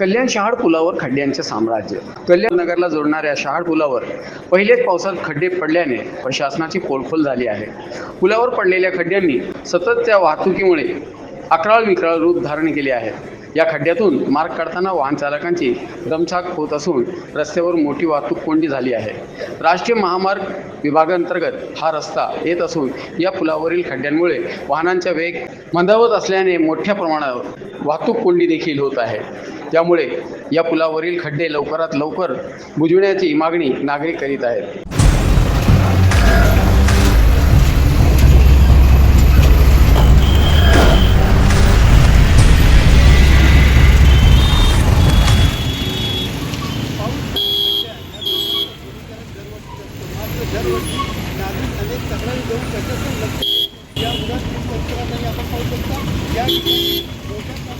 कल्याण शहाड पुलावर खड्ड्यांचे साम्राज्य. कल्याण नगरला जोडणाऱ्या शहाड पुलावर पहिलेच पावसात खड्डे पडल्याने प्रशासनाची पोलखोल झाली आहे. पुलावर पडलेल्या खड्ड्यांनी सततच्या वाहतुकीमुळे अकराळ विकराळ रूप धारण केले आहे. या खड्ड्यातून मार्ग काढताना वाहन चालकांची दमछाक होत असून रस्त्यावर मोठी वाहतूक कोंडी झाली आहे. राष्ट्रीय महामार्ग विभागांतर्गत हा रस्ता येत असून या पुलावरील खड्ड्यांमुळे वाहनांचा वेग मंदावत असल्याने मोठ्या प्रमाणावर वाहतूक कोंडी देखील होत आहे. त्यामुळे या पुलावरील खड्डे लवकरात लवकर बुजविण्याची मागणी नागरिक करीत आहेत. दरवर्षी नागरिक अनेक तक्रारी देऊन त्याच्यातून लक्ष या उद्यान तीन परिसरातही आपण पाहू शकता. या ठिकाणी